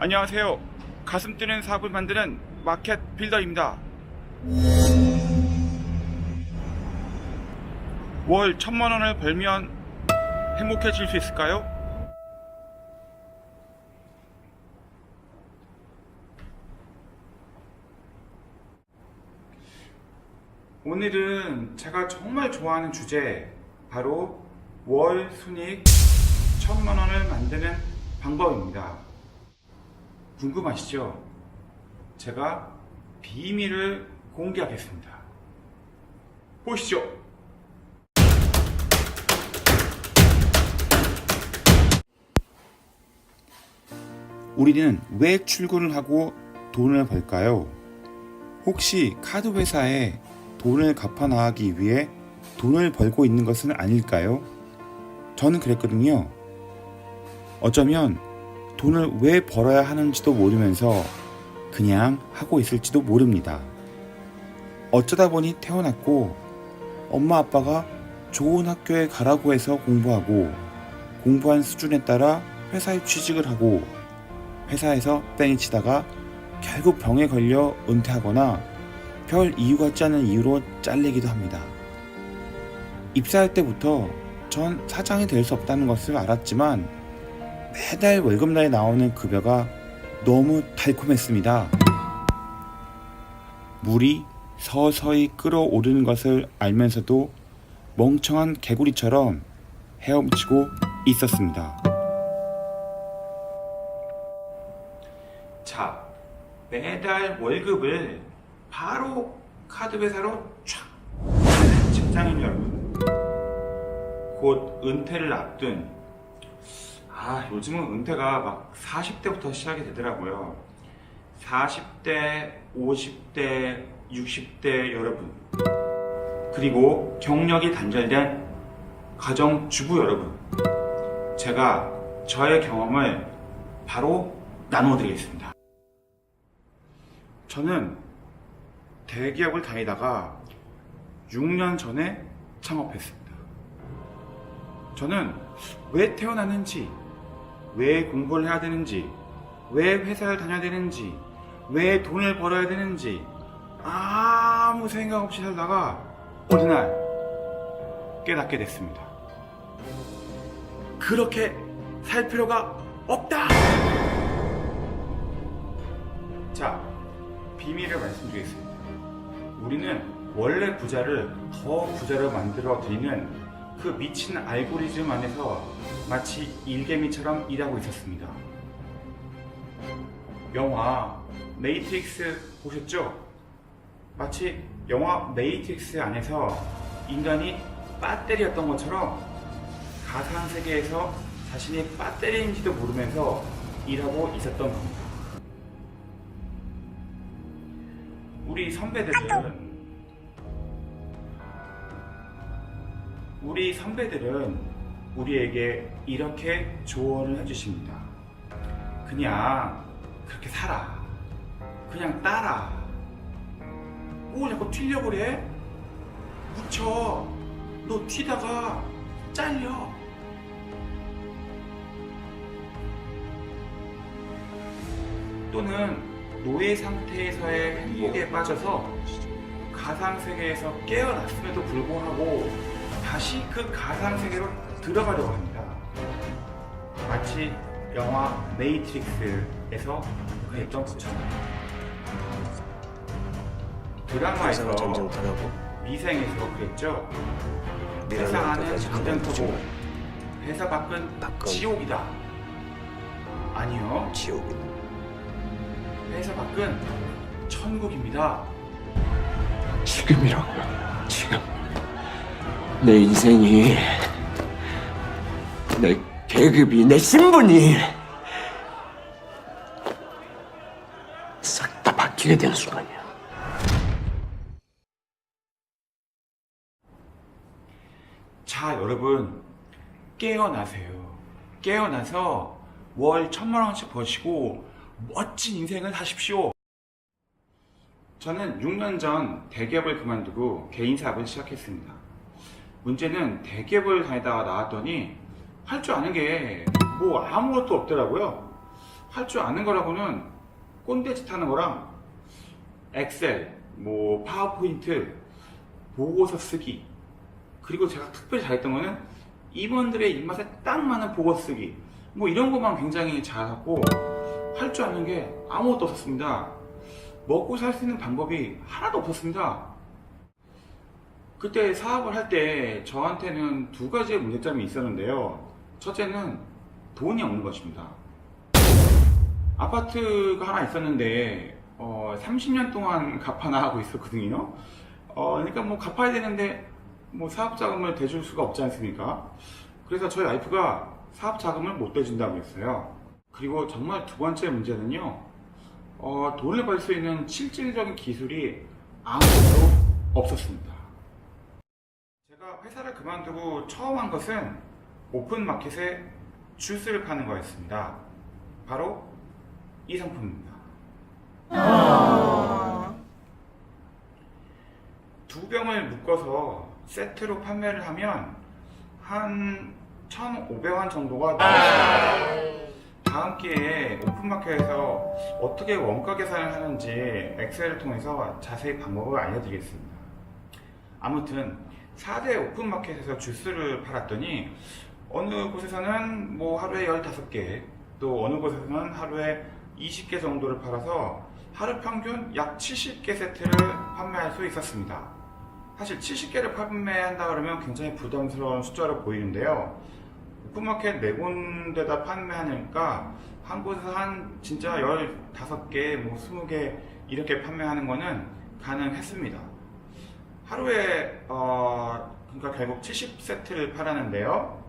안녕하세요. 가슴 뛰는 사업을 만드는 마켓 빌더입니다. 월 천만 원을 벌면 행복해질 수 있을까요? 오늘은 제가 정말 좋아하는 주제, 바로 월 순익 천만 원을 만드는 방법입니다. 궁금하시죠? 제가 비밀을 공개하겠습니다. 보시죠. 우리는 왜 출근을 하고 돈을 벌까요? 혹시 카드 회사에 돈을 갚아 나가기 위해 돈을 벌고 있는 것은 아닐까요? 저는 그랬거든요. 어쩌면 돈을 왜 벌어야 하는지도 모르면서 그냥 하고 있을지도 모릅니다. 어쩌다 보니 태어났고 엄마 아빠가 좋은 학교에 가라고 해서 공부하고 공부한 수준에 따라 회사에 취직을 하고 회사에서 땡이 치다가 결국 병에 걸려 은퇴하거나 별 이유 같지 않은 이유로 잘리기도 합니다. 입사할 때부터 전 사장이 될 수 없다는 것을 알았지만 매달 월급날에 나오는 급여가 너무 달콤했습니다. 물이 서서히 끓어오르는 것을 알면서도 멍청한 개구리처럼 헤엄치고 있었습니다. 자, 매달 월급을 바로 카드 회사로 촥 직장인 여러분 곧 은퇴를 앞둔 아 요즘은 은퇴가 막 40대부터 시작이 되더라고요. 40대 50대 60대 여러분. 그리고 경력이 단절된 가정주부 여러분. 제가 저의 경험을 바로 나눠드리겠습니다. 저는 대기업을 다니다가 6년 전에 창업했습니다. 저는 왜 태어났는지, 왜 공부를 해야 되는지, 왜 회사를 다녀야 되는지, 왜 돈을 벌어야 되는지 아무 생각 없이 살다가 어느 날 깨닫게 됐습니다. 그렇게 살 필요가 없다! 자, 비밀을 말씀드리겠습니다. 우리는 원래 부자를 더 부자로 만들어 드리는 그 미친 알고리즘 안에서 마치 일개미처럼 일하고 있었습니다. 영화 메이트릭스 보셨죠? 마치 영화 메이트릭스 안에서 인간이 배터리였던 것처럼 가상 세계에서 자신이 배터리인지도 모르면서 일하고 있었던 겁니다. 우리 선배들은 우리 선배들은 우리에게 이렇게 조언을 해주십니다. 그냥 그렇게 살아. 그냥 따라. 오 자꾸 튀려고 그래? 묻혀. 너 튀다가 잘려. 또는 노예 상태에서의 행복에 빠져서 가상 세계에서 깨어났음에도 불구하고 다시 그 가상 세계로 들어가려고 합니다. 마치 영화 메이트릭스에서 그랬던 것처럼 드라마에서 미생에서 그랬죠. 회사 안은 가면 회사 밖은 밖은 지옥이다. 아니요. 지옥이 회사 밖은 천국입니다. 지금이라고요. 지금 내 인생이 내 계급이 내 신분이 싹 다 바뀌게 되는 순간이야. 자, 여러분, 깨어나세요. 깨어나서 월 천만 원씩 버시고 멋진 인생을 사십시오. 저는 6년 전 대기업을 그만두고 개인 사업을 시작했습니다. 문제는 대기업을 다니다가 나왔더니 할 줄 아는 게 뭐 아무것도 없더라고요. 할 줄 아는 거라고는 꼰대짓 하는 거랑 엑셀, 뭐 파워포인트, 보고서 쓰기 그리고 제가 특별히 잘했던 거는 이분들의 입맛에 딱 맞는 보고서 쓰기 뭐 이런 것만 굉장히 잘하고 할 줄 아는 게 아무것도 없었습니다. 먹고 살 수 있는 방법이 하나도 없었습니다. 그때 사업을 할 때 저한테는 두 가지의 문제점이 있었는데요. 첫째는 돈이 없는 것입니다. 아파트가 하나 있었는데 어, 30년 동안 갚아나 하고 있었거든요. 어, 그러니까 뭐 갚아야 되는데 뭐 사업 자금을 대줄 수가 없지 않습니까? 그래서 저희 와이프가 사업 자금을 못 대준다고 했어요. 그리고 정말 두 번째 문제는요. 어, 돈을 벌 수 있는 실질적인 기술이 아무것도 없었습니다. 제가 회사를 그만두고 처음 한 것은 오픈 마켓에 주스를 파는 거였습니다. 바로 이 상품입니다. 두 병을 묶어서 세트로 판매를 하면 한 1,500원 정도가 나왔습니다. 다음 기회에 오픈마켓에서 어떻게 원가 계산을 하는지 엑셀을 통해서 자세히 방법을 알려드리겠습니다. 아무튼 4대 오픈마켓에서 주스를 팔았더니 어느 곳에서는 뭐 하루에 15개 또 어느 곳에서는 하루에 20개 정도를 팔아서 하루 평균 약 70개 세트를 판매할 수 있었습니다. 사실 70개를 판매한다 그러면 굉장히 부담스러운 숫자로 보이는데요. 오픈마켓 네 군데다 판매하니까 한 곳에서 한 진짜 15개, 뭐 20개 이렇게 판매하는 거는 가능했습니다. 하루에 어 그러니까 결국 70세트를 팔았는데요.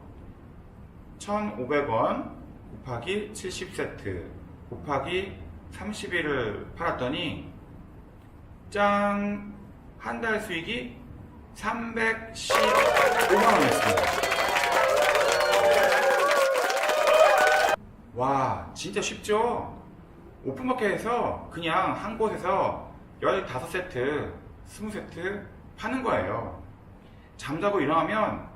1,500원 곱하기 70세트 곱하기 30일을 팔았더니 짠! 한 달 수익이 315만 원이었습니다. 와, 진짜 쉽죠? 오픈마켓에서 그냥 한 곳에서 15세트, 20세트 파는 거예요. 잠자고 일어나면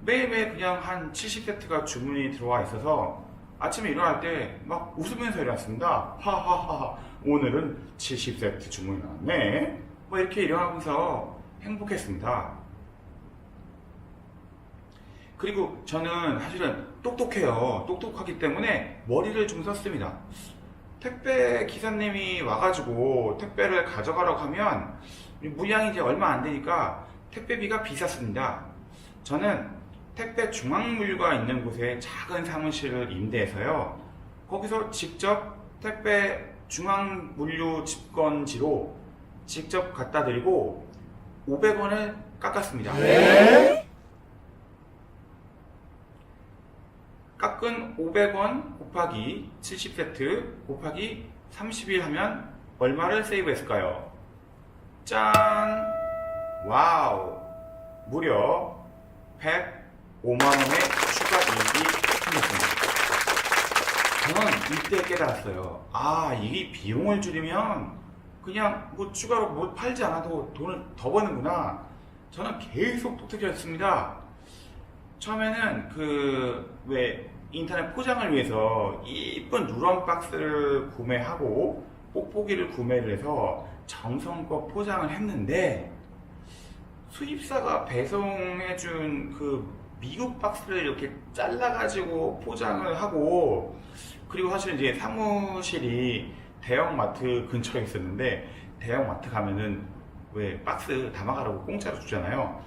매일매일 그냥 한 70세트가 주문이 들어와 있어서 아침에 일어날 때 막 웃으면서 일어났습니다. 하하하, 오늘은 70세트 주문이 나왔네. 뭐 이렇게 일어나면서 행복했습니다. 그리고 저는 사실은 똑똑해요. 똑똑하기 때문에 머리를 좀 썼습니다. 택배 기사님이 와가지고 택배를 가져가라고 하면 물량이 이제 얼마 안 되니까 택배비가 비쌌습니다. 저는 택배 중앙물류가 있는 곳에 작은 사무실을 임대해서요. 거기서 직접 택배 중앙물류 집건지로 직접 갖다 드리고 500원을 깎았습니다. 깎은 500원 곱하기 70세트 곱하기 30일 하면 얼마를 세이브했을까요? 짠! 와우! 무려 105만원의 추가 이익이 생겼습니다. 저는 이때 깨달았어요. 아, 이게 비용을 줄이면 그냥 뭐 추가로 뭐 팔지 않아도 돈을 더 버는구나. 저는 계속 독특해졌습니다. 처음에는 그 왜 인터넷 포장을 위해서 이쁜 누런 박스를 구매하고 뽁뽁이를 구매를 해서 정성껏 포장을 했는데 수입사가 배송해준 그 미국 박스를 이렇게 잘라가지고 포장을 하고 그리고 사실 이제 사무실이 대형마트 근처에 있었는데 대형마트 가면은 왜 박스 담아가라고 공짜로 주잖아요.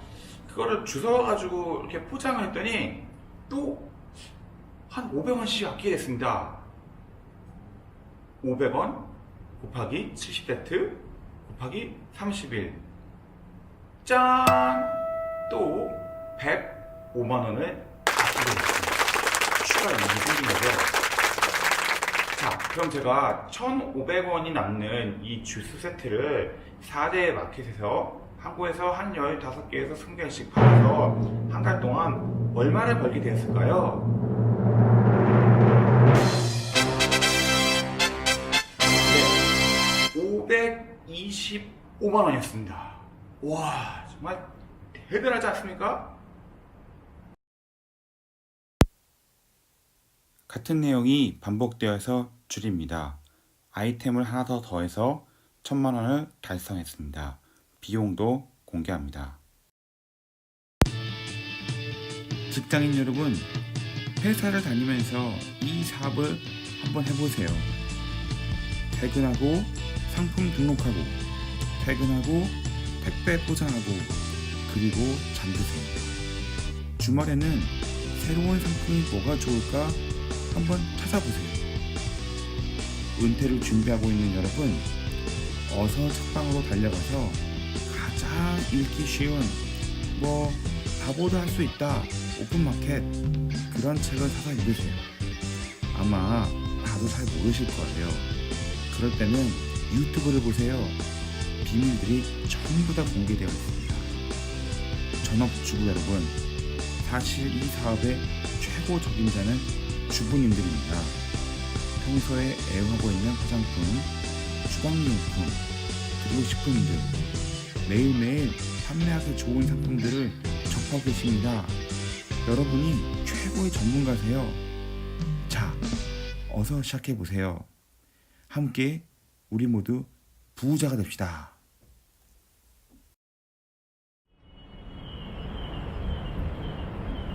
그거를 주워가지고 이렇게 포장을 했더니 또 한 500원씩 아끼게 됐습니다. 500원 곱하기 70세트 곱하기 30일 짠! 또 105만원을 아끼게 됐습니다. 추가 이익이 생긴 거죠. 자, 그럼 제가 1,500원이 남는 이 주스 세트를 4대 마켓에서 한국에서 한 15개에서 20개씩 팔아서 한 달 동안 얼마를 벌게 되었을까요? 525만 원이었습니다. 와, 정말 대단하지 않습니까? 같은 내용이 반복되어서 매출입니다. 아이템을 하나 더 더해서 천만 원을 달성했습니다. 비용도 공개합니다. 직장인 여러분, 회사를 다니면서 이 사업을 한번 해보세요. 퇴근하고 상품 등록하고, 퇴근하고 택배 포장하고, 그리고 잠드세요. 주말에는 새로운 상품이 뭐가 좋을까 한번 찾아보세요. 은퇴를 준비하고 있는 여러분, 어서 책방으로 달려가서 가장 읽기 쉬운 뭐 바보도 할 수 있다 오픈마켓 그런 책을 사서 읽으세요. 아마 다도 잘 모르실 거예요. 그럴 때는 유튜브를 보세요. 비밀들이 전부 다 공개되어 있습니다. 전업주부 여러분, 사실 이 사업의 최고 적임자는 주부님들입니다. 평소에 애용하고 있는 화장품, 주방용품, 그리고 식품들 매일매일 판매하기 좋은 상품들을 접하고 계십니다. 여러분이 최고의 전문가세요. 자, 어서 시작해 보세요. 함께 우리 모두 부자가 됩시다.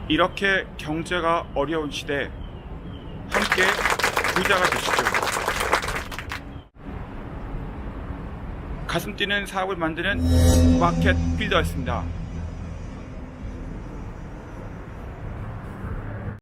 이렇게 경제가 어려운 시대 함께 부자가 되시죠. 가슴 뛰는 사업을 만드는 마켓 빌더였습니다.